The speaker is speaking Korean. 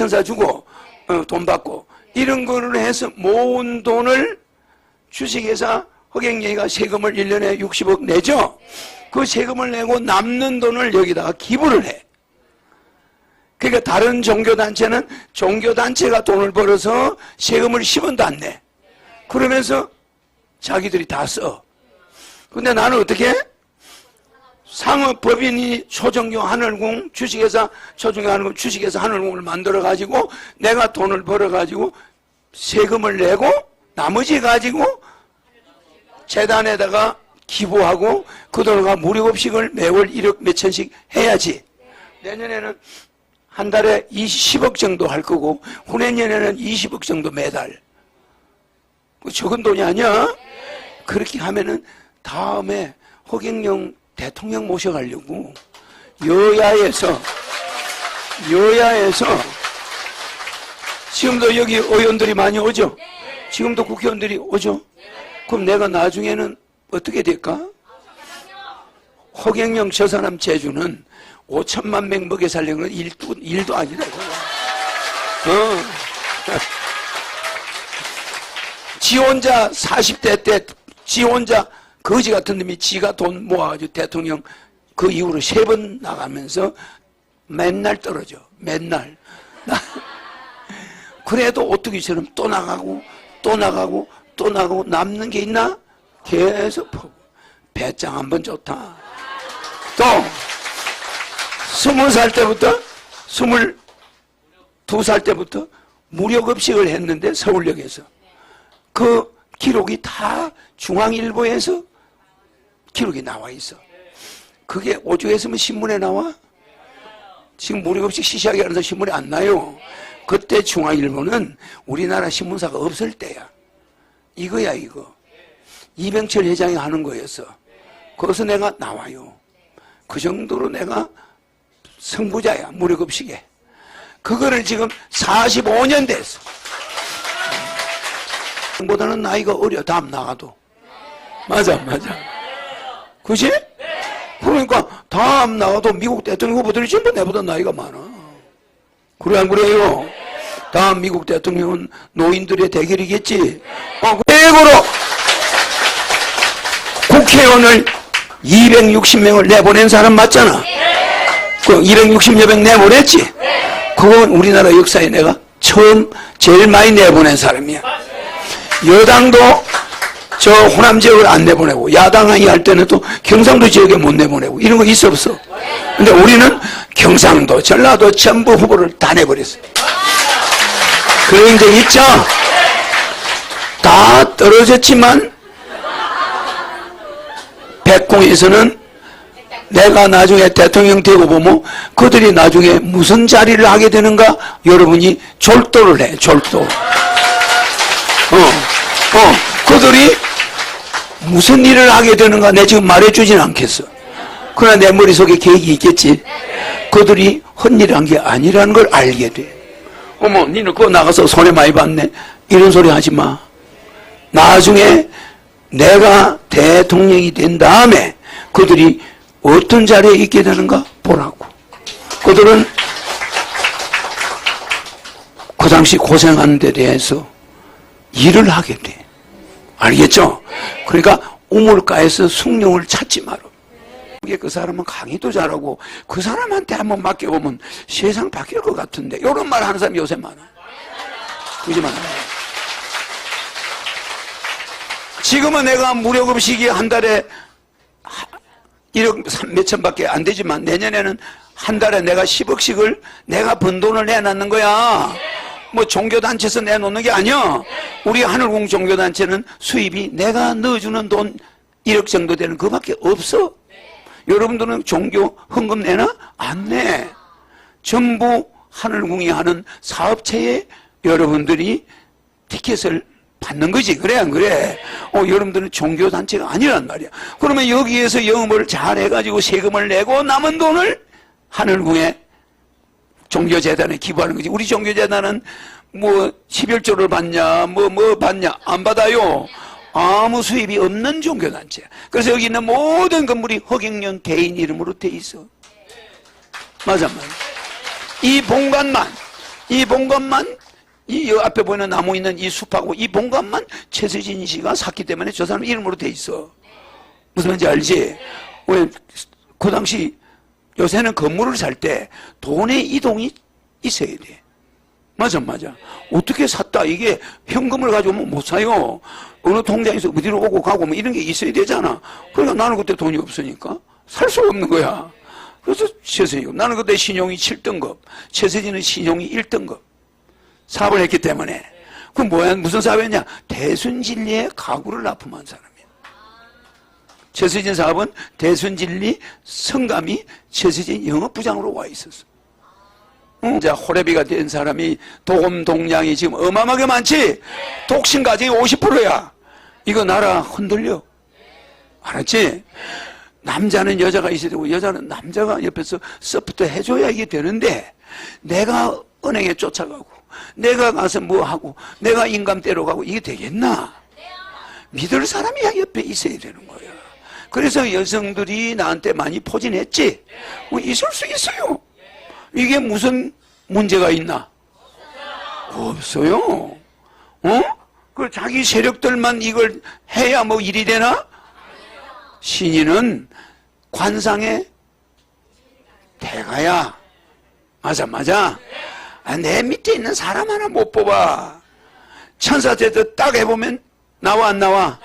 천사 주고 어, 돈 받고 이런 거를 해서 모은 돈을 주식회사 허경영이가 세금을 1년에 60억 내죠. 그 세금을 내고 남는 돈을 여기다가 기부를 해. 그러니까 다른 종교단체는 종교단체가 돈을 벌어서 세금을 10원도 안 내. 그러면서 자기들이 다 써. 근데 나는 어떻게? 해? 상업법인이 초정교 하늘궁 주식회사 초정교 하늘궁 주식회사 하늘궁을 만들어 가지고 내가 돈을 벌어 가지고 세금을 내고 나머지 가지고 재단에다가 기부하고 그 돈과 무료급식을 매월 1억 몇천씩 해야지. 내년에는 한 달에 20억 정도 할 거고 후내년에는 20억 정도 매달. 그 적은 돈이 아니야? 그렇게 하면은 다음에 허경영 대통령 모셔가려고 여야에서 여야에서 지금도 여기 의원들이 많이 오죠? 지금도 국회의원들이 오죠? 그럼 내가 나중에는 어떻게 될까? 허경영 저 사람 제주는 5천만 명 먹여 살려는 건 일도, 일도. 이거. 어. 지 혼자 40대 때, 지 혼자 거지 같은 놈이 지가 돈 모아가지고 대통령 그 이후로 세 번 나가면서 맨날 떨어져. 맨날. 그래도 오뚜기처럼 또 나가고, 또 나가고, 또 나가고, 남는 게 있나? 계속 퍼고. 배짱 한 번 좋다. 또, 스무 살 때부터, 스물 두 살 때부터 무료급식을 했는데, 서울역에서. 그 기록이 다 중앙일보에서 기록이 나와 있어. 그게 오죽했으면 신문에 나와? 지금 무료급식 시시하게 하면서 신문에 안 나요. 그때 중앙일보는 우리나라 신문사가 없을 때야. 이거야 이거. 이병철 회장이 하는 거였어. 거기서 내가 나와요. 그 정도로 내가 성부자야 무료급식에. 그거를 지금 45년 됐어. 보다는 나이가 어려 다음 나가도 맞아 맞아 그지? 그러니까 다음 나가도 미국 대통령 후보들이 전부 내보다 나이가 많아. 그래 안 그래요? 다음 미국 대통령은 노인들의 대결이겠지? 어, 최고로 국회의원을 260명을 내보낸 사람 맞잖아. 그 260여 명 내보냈지? 그건 우리나라 역사에 내가 처음 제일 많이 내보낸 사람이야. 여당도 저 호남 지역을 안 내보내고 야당이 할 때는 또 경상도 지역에 못 내보내고 이런 거 있어 없어? 근데 우리는 경상도 전라도 전부 후보를 다 내버렸어 그런 적 있죠? 다 떨어졌지만 백공에서는 내가 나중에 대통령 되고 보면 그들이 나중에 무슨 자리를 하게 되는가 여러분이 졸도를 해 졸도. 어, 어, 그들이 무슨 일을 하게 되는가 내 지금 말해주진 않겠어. 그러나 내 머릿속에 계획이 있겠지. 그들이 헛일을 한게 아니라는 걸 알게 돼. 어머, 니는 그거 나가서 손해 많이 봤네. 이런 소리 하지 마. 나중에 내가 대통령이 된 다음에 그들이 어떤 자리에 있게 되는가 보라고. 그들은 그 당시 고생하는 데 대해서 일을 하게 돼. 알겠죠? 그러니까 우물가에서 숭늉을 찾지 마라. 그 사람은 강의도 잘하고 그 사람한테 한번 맡겨보면 세상 바뀔 것 같은데 이런 말 하는 사람이 요새 많아. 그지만 지금은 내가 무료급식이 한 달에 1억 몇천밖에 안 되지만 내년에는 한 달에 내가 10억씩을 내가 번 돈을 내놨는 거야. 뭐 종교단체에서 내놓는 게 아니야. 우리 하늘공 종교단체는 수입이 내가 넣어주는 돈 1억 정도 되는 그밖에 없어. 여러분들은 종교 헌금 내나? 안 내. 전부 하늘궁이 하는 사업체에 여러분들이 티켓을 받는 거지. 그래, 안 그래? 어, 여러분들은 종교단체가 아니란 말이야. 그러면 여기에서 영업을 잘 해가지고 세금을 내고 남은 돈을 하늘궁에 종교재단에 기부하는 거지. 우리 종교재단은 뭐 11조를 받냐, 뭐, 뭐 받냐, 안 받아요. 아무 수입이 없는 종교단체야. 그래서 여기 있는 모든 건물이 허경영 개인 이름으로 돼 있어. 맞아, 맞아. 이 본관만 이 본관만 이여 앞에 보이는 나무 있는 이 숲하고 이 본관만 최세진 씨가 샀기 때문에 저 사람 이름으로 돼 있어. 무슨 말인지 알지? 왜 그 당시 요새는 건물을 살 때 돈의 이동이 있어야 돼. 맞아, 맞아. 어떻게 샀다. 이게 현금을 가져오면 못 사요. 어느 통장에서 어디로 오고 가고 뭐 이런 게 있어야 되잖아. 그러니까 나는 그때 돈이 없으니까 살 수가 없는 거야. 그래서 최세진. 나는 그때 신용이 7등급. 최세진은 신용이 1등급. 사업을 했기 때문에. 그럼 뭐야? 무슨 사업이었냐? 대순진리의 가구를 납품한 사람이야. 최세진 사업은 대순진리 성감이 최세진 영업부장으로 와 있었어. 응? 이제 호래비가 된 사람이 도금 동량이 지금 어마어마하게 많지? 독신 가정이 50%야. 이거 나라 흔들려. 알았지? 남자는 여자가 있어야 되고 여자는 남자가 옆에서 서포트 해줘야 이게 되는데 내가 은행에 쫓아가고 내가 가서 뭐 하고 내가 인감대로 가고 이게 되겠나? 믿을 사람이 옆에 있어야 되는 거야. 그래서 여성들이 나한테 많이 포진했지? 뭐 있을 수 있어요. 이게 무슨 문제가 있나? 없어요. 어? 그 자기 세력들만 이걸 해야 뭐 일이 되나? 신인은 관상의 대가야. 맞아, 맞아. 아, 내 밑에 있는 사람 하나 못 뽑아. 천사 제도 딱 해보면 나와 안 나와?